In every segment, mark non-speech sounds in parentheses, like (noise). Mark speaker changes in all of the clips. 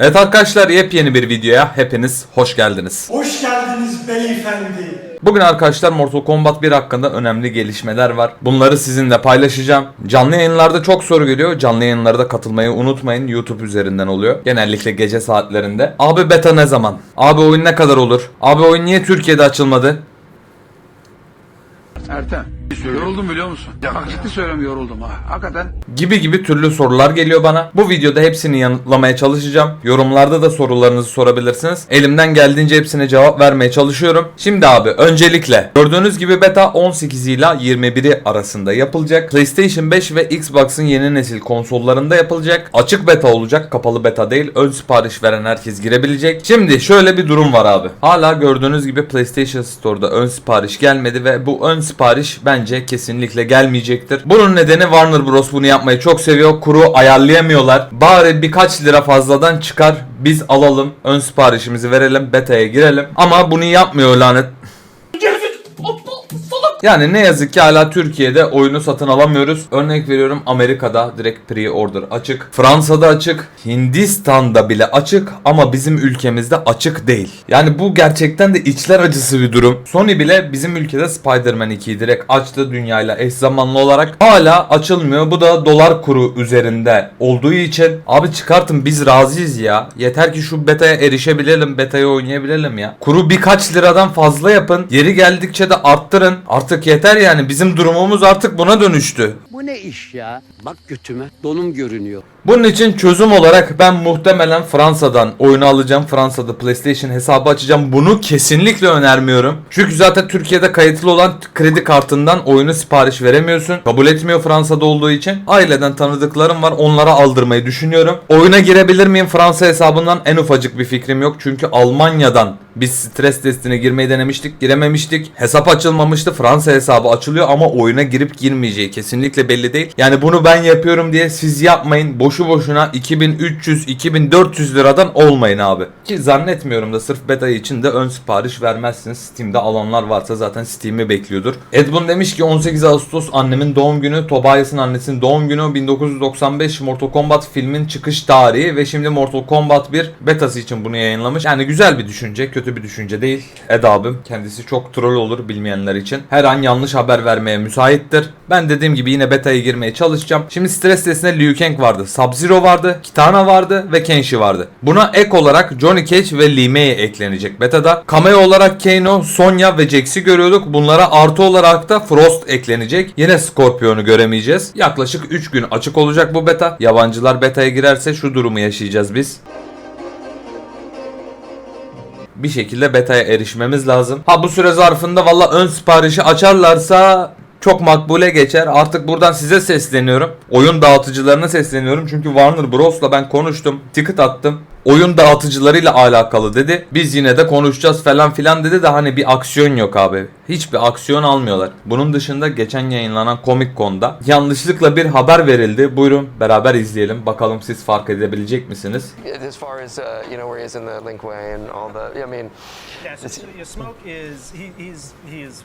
Speaker 1: Evet arkadaşlar yepyeni bir videoya hepiniz hoş geldiniz.
Speaker 2: Hoş geldiniz beyefendi.
Speaker 1: Bugün arkadaşlar Mortal Kombat 1 hakkında önemli gelişmeler var. Bunları sizinle paylaşacağım. Canlı yayınlarda çok soru geliyor. Canlı yayınlara da katılmayı unutmayın. YouTube üzerinden oluyor. Genellikle gece saatlerinde. Abi beta ne zaman? Abi oyun ne kadar olur? Abi oyun niye Türkiye'de açılmadı?
Speaker 3: Ertem, yoruldum biliyor musun? Bak ciddi söylüyorum yoruldum ha. Hakikaten
Speaker 1: gibi gibi türlü sorular geliyor bana. Bu videoda hepsini yanıtlamaya çalışacağım. Yorumlarda da sorularınızı sorabilirsiniz. Elimden geldiğince hepsine cevap vermeye çalışıyorum. Şimdi abi öncelikle gördüğünüz gibi beta 18 ile 21'i arasında yapılacak. PlayStation 5 ve Xbox'ın yeni nesil konsollarında yapılacak. Açık beta olacak. Kapalı beta değil. Ön sipariş veren herkes girebilecek. Şimdi şöyle bir durum var abi. Hala gördüğünüz gibi PlayStation Store'da ön sipariş gelmedi ve bu ön sipariş bence kesinlikle gelmeyecektir. Bunun nedeni Warner Bros bunu yapmayı çok seviyor. Kuru ayarlayamıyorlar. Bari birkaç lira fazladan çıkar. Biz alalım. Ön siparişimizi verelim. Beta'ya girelim. Ama bunu yapmıyor lanet. Yani ne yazık ki hala Türkiye'de oyunu satın alamıyoruz. Örnek veriyorum Amerika'da direkt pre-order açık. Fransa'da açık. Hindistan'da bile açık ama bizim ülkemizde açık değil. Yani bu gerçekten de içler acısı bir durum. Sony bile bizim ülkede Spider-Man 2'yi direkt açtı dünyayla eş zamanlı olarak. Hala açılmıyor. Bu da dolar kuru üzerinde olduğu için. Abi çıkartın biz razıyız ya. Yeter ki şu beta'ya erişebilelim. Beta'yı oynayabilelim ya. Kuru birkaç liradan fazla yapın. Yeri geldikçe de arttırın. Artık yeter yani. Bizim durumumuz artık buna dönüştü.
Speaker 4: Ne iş ya? Bak götüme donum görünüyor.
Speaker 1: Bunun için çözüm olarak ben muhtemelen Fransa'dan oyunu alacağım. Fransa'da PlayStation hesabı açacağım. Bunu kesinlikle önermiyorum. Çünkü zaten Türkiye'de kayıtlı olan kredi kartından oyunu sipariş veremiyorsun. Kabul etmiyor Fransa'da olduğu için. Aileden tanıdıklarım var. Onlara aldırmayı düşünüyorum. Oyuna girebilir miyim Fransa hesabından? En ufacık bir fikrim yok. Çünkü Almanya'dan biz stres testine girmeyi denemiştik. Girememiştik. Hesap açılmamıştı. Fransa hesabı açılıyor ama oyuna girip girmeyeceği kesinlikle belli değil. Yani bunu ben yapıyorum diye siz yapmayın. Boşu boşuna 2300-2400 liradan olmayın abi. Ki zannetmiyorum da sırf beta için de ön sipariş vermezsiniz. Steam'de alanlar varsa zaten Steam'i bekliyordur. Edbun demiş ki 18 Ağustos annemin doğum günü. Tobias'ın annesinin doğum günü. 1995 Mortal Kombat filmin çıkış tarihi ve şimdi Mortal Kombat 1 betası için bunu yayınlamış. Yani güzel bir düşünce, kötü bir düşünce değil. Ed abim kendisi çok troll olur bilmeyenler için. Her an yanlış haber vermeye müsaittir. Ben dediğim gibi yine beta'ya girmeye çalışacağım. Şimdi stres testinde Liu Kang vardı. Sub-Zero vardı. Kitana vardı ve Kenshi vardı. Buna ek olarak Johnny Cage ve Li Mei eklenecek beta'da. Cameo olarak Kano, Sonya ve Jax'i görüyorduk. Bunlara artı olarak da Frost eklenecek. Yine Scorpion'u göremeyeceğiz. Yaklaşık 3 gün açık olacak bu beta. Yabancılar beta'ya girerse şu durumu yaşayacağız biz bir şekilde beta'ya erişmemiz lazım. Ha bu süre zarfında valla ön siparişi açarlarsa çok makbule geçer. Artık buradan size sesleniyorum. Oyun dağıtıcılarına sesleniyorum. Çünkü Warner Bros'la ben konuştum. Ticket attım. Oyun dağıtıcılarıyla alakalı dedi. Biz yine de konuşacağız falan filan dedi de hani bir aksiyon yok abi. Hiçbir aksiyon almıyorlar. Bunun dışında geçen yayınlanan Comic Con'da yanlışlıkla bir haber verildi. Buyurun beraber izleyelim. Bakalım siz fark edebilecek misiniz?
Speaker 5: as far as uh, you know where he is in the linkway and all the. I mean,
Speaker 6: Yes, it's, yeah, Smoke is he, he's he is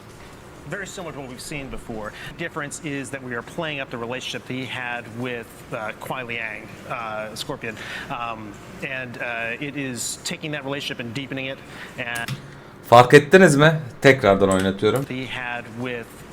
Speaker 6: very similar to what we've seen before. Difference is that we are playing up the relationship that he had with uh, Liang, uh, Scorpion, um, and uh, it is taking that relationship and deepening it, and
Speaker 1: Fark ettiniz mi? Tekrardan oynatıyorum.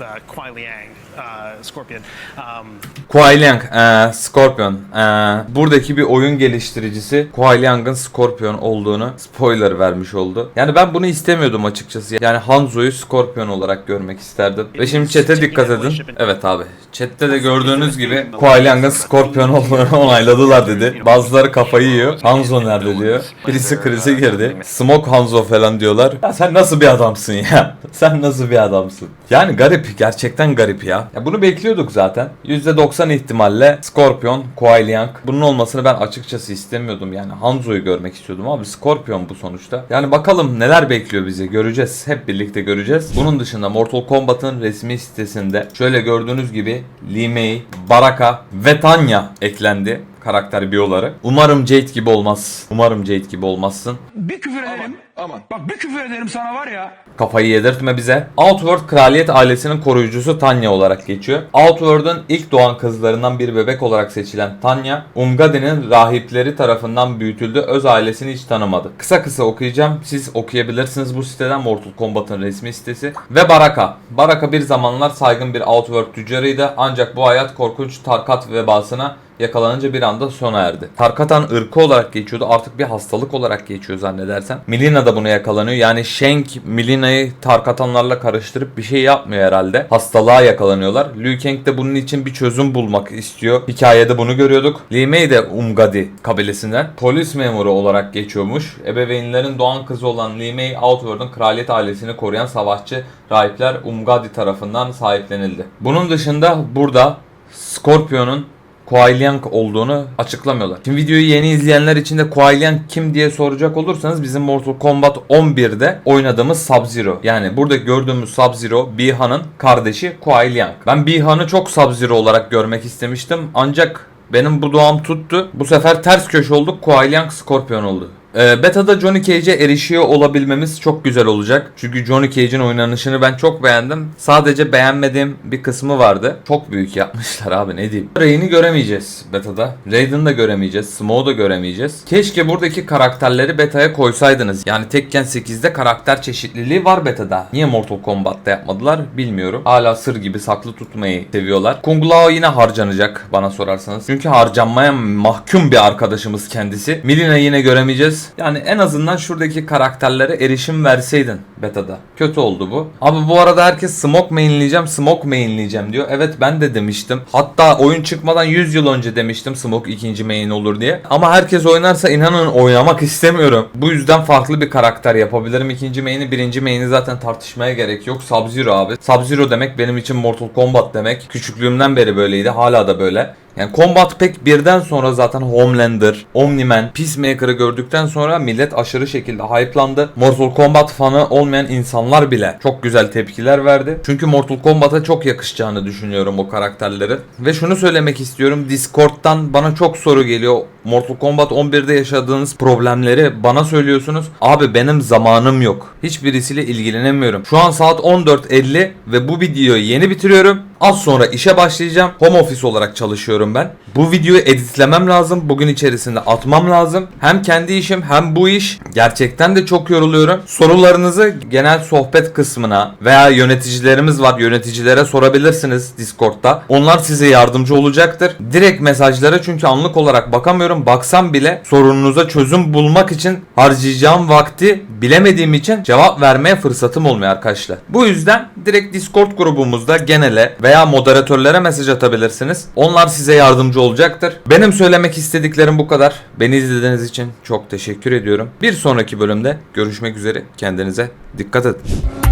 Speaker 6: uh, Kuai Liang, uh, Scorpion. Um,
Speaker 1: Kuai Liang, eee, Scorpion. Eee, buradaki bir oyun geliştiricisi Kuai Liang'ın Scorpion olduğunu spoiler vermiş oldu. Yani ben bunu istemiyordum açıkçası. Yani Hanzo'yu Scorpion olarak görmek isterdim. Ve şimdi chat'e dikkat edin. Evet abi. Chat'te de gördüğünüz gibi Kuai Liang'ın Scorpion olduğunu onayladılar dedi. Bazıları kafayı yiyor. Hanzo nerede diyor. Birisi krize girdi. Smoke Hanzo falan diyorlar. Ya sen nasıl bir adamsın ya? (laughs) Sen nasıl bir adamsın? Yani garip. Gerçekten garip ya. ya bunu bekliyorduk zaten. %90 ihtimalle Scorpion, Kuai Liang. Bunun olmasını ben açıkçası istemiyordum. Yani Hanzo'yu görmek istiyordum abi. Scorpion bu sonuçta. Yani bakalım neler bekliyor bizi. Göreceğiz. Hep birlikte göreceğiz. Bunun dışında Mortal Kombat'ın resmi sitesinde şöyle gördüğünüz gibi Li Mei, Baraka ve Tanya eklendi. karakter biyoları. Umarım Jade gibi olmaz. Umarım Jade gibi olmazsın.
Speaker 3: Bir küfür ederim. Aman. Bak bir küfür ederim sana var ya.
Speaker 1: Kafayı yedirtme bize. Outworld kraliyet ailesinin koruyucusu Tanya olarak geçiyor. Outworld'un ilk doğan kızlarından bir bebek olarak seçilen Tanya, Umgadi'nin rahipleri tarafından büyütüldü. Öz ailesini hiç tanımadı. Kısa kısa okuyacağım. Siz okuyabilirsiniz bu siteden Mortal Kombat'ın resmi sitesi. Ve Baraka. Baraka bir zamanlar saygın bir Outworld tüccarıydı. Ancak bu hayat korkunç Tarkat vebasına yakalanınca bir anda sona erdi. Tarkatan ırkı olarak geçiyordu. Artık bir hastalık olarak geçiyor zannedersem. Milina da buna yakalanıyor. Yani Shank Milina'yı Tarkatanlarla karıştırıp bir şey yapmıyor herhalde. Hastalığa yakalanıyorlar. Liu Kang de bunun için bir çözüm bulmak istiyor. Hikayede bunu görüyorduk. Li Mei de Umgadi kabilesinden polis memuru olarak geçiyormuş. Ebeveynlerin doğan kızı olan Li Mei Outworld'un kraliyet ailesini koruyan savaşçı rahipler Umgadi tarafından sahiplenildi. Bunun dışında burada Scorpion'un Kuai Liang olduğunu açıklamıyorlar. Şimdi videoyu yeni izleyenler için de Kuai Liang kim diye soracak olursanız bizim Mortal Kombat 11'de oynadığımız Sub-Zero. Yani burada gördüğümüz Sub-Zero Bihan'ın kardeşi Kuai Liang. Ben Bihan'ı çok Sub-Zero olarak görmek istemiştim ancak benim bu doğam tuttu. Bu sefer ters köşe olduk. Kuai Liang Scorpion oldu. Ee, beta'da Johnny Cage'e erişiyor olabilmemiz çok güzel olacak. Çünkü Johnny Cage'in oynanışını ben çok beğendim. Sadece beğenmediğim bir kısmı vardı. Çok büyük yapmışlar abi ne diyeyim. Ray'ini göremeyeceğiz beta'da. Raiden'ı da göremeyeceğiz. Smoke'u da göremeyeceğiz. Keşke buradaki karakterleri beta'ya koysaydınız. Yani Tekken 8'de karakter çeşitliliği var beta'da. Niye Mortal Kombat'ta yapmadılar bilmiyorum. Hala sır gibi saklı tutmayı seviyorlar. Kung Lao yine harcanacak bana sorarsanız. Çünkü harcanmaya mahkum bir arkadaşımız kendisi. Milina yine göremeyeceğiz. Yani en azından şuradaki karakterlere erişim verseydin beta'da. Kötü oldu bu. Abi bu arada herkes smoke mainleyeceğim, smoke mainleyeceğim diyor. Evet ben de demiştim. Hatta oyun çıkmadan 100 yıl önce demiştim smoke ikinci main olur diye. Ama herkes oynarsa inanın oynamak istemiyorum. Bu yüzden farklı bir karakter yapabilirim. İkinci main'i birinci main'i zaten tartışmaya gerek yok. Sub-Zero abi. Sub-Zero demek benim için Mortal Kombat demek. Küçüklüğümden beri böyleydi. Hala da böyle. Yani Combat Pack birden sonra zaten Homelander, Omni-Man, Peacemaker'ı gördükten sonra millet aşırı şekilde hype'landı. Mortal Kombat fanı olmayan insanlar bile çok güzel tepkiler verdi. Çünkü Mortal Kombat'a çok yakışacağını düşünüyorum o karakterlerin. Ve şunu söylemek istiyorum. Discord'dan bana çok soru geliyor. Mortal Kombat 11'de yaşadığınız problemleri bana söylüyorsunuz. Abi benim zamanım yok. Hiçbirisiyle ilgilenemiyorum. Şu an saat 14.50 ve bu videoyu yeni bitiriyorum. Az sonra işe başlayacağım. Home office olarak çalışıyorum ben. Bu videoyu editlemem lazım. Bugün içerisinde atmam lazım. Hem kendi işim hem bu iş. Gerçekten de çok yoruluyorum. Sorularınızı genel sohbet kısmına veya yöneticilerimiz var. Yöneticilere sorabilirsiniz Discord'da. Onlar size yardımcı olacaktır. Direkt mesajlara çünkü anlık olarak bakamıyorum. Baksam bile sorununuza çözüm bulmak için harcayacağım vakti bilemediğim için cevap vermeye fırsatım olmuyor arkadaşlar. Bu yüzden direkt Discord grubumuzda genele veya moderatörlere mesaj atabilirsiniz. Onlar size yardımcı olacaktır. Benim söylemek istediklerim bu kadar. Beni izlediğiniz için çok teşekkür ediyorum. Bir sonraki bölümde görüşmek üzere. Kendinize dikkat edin.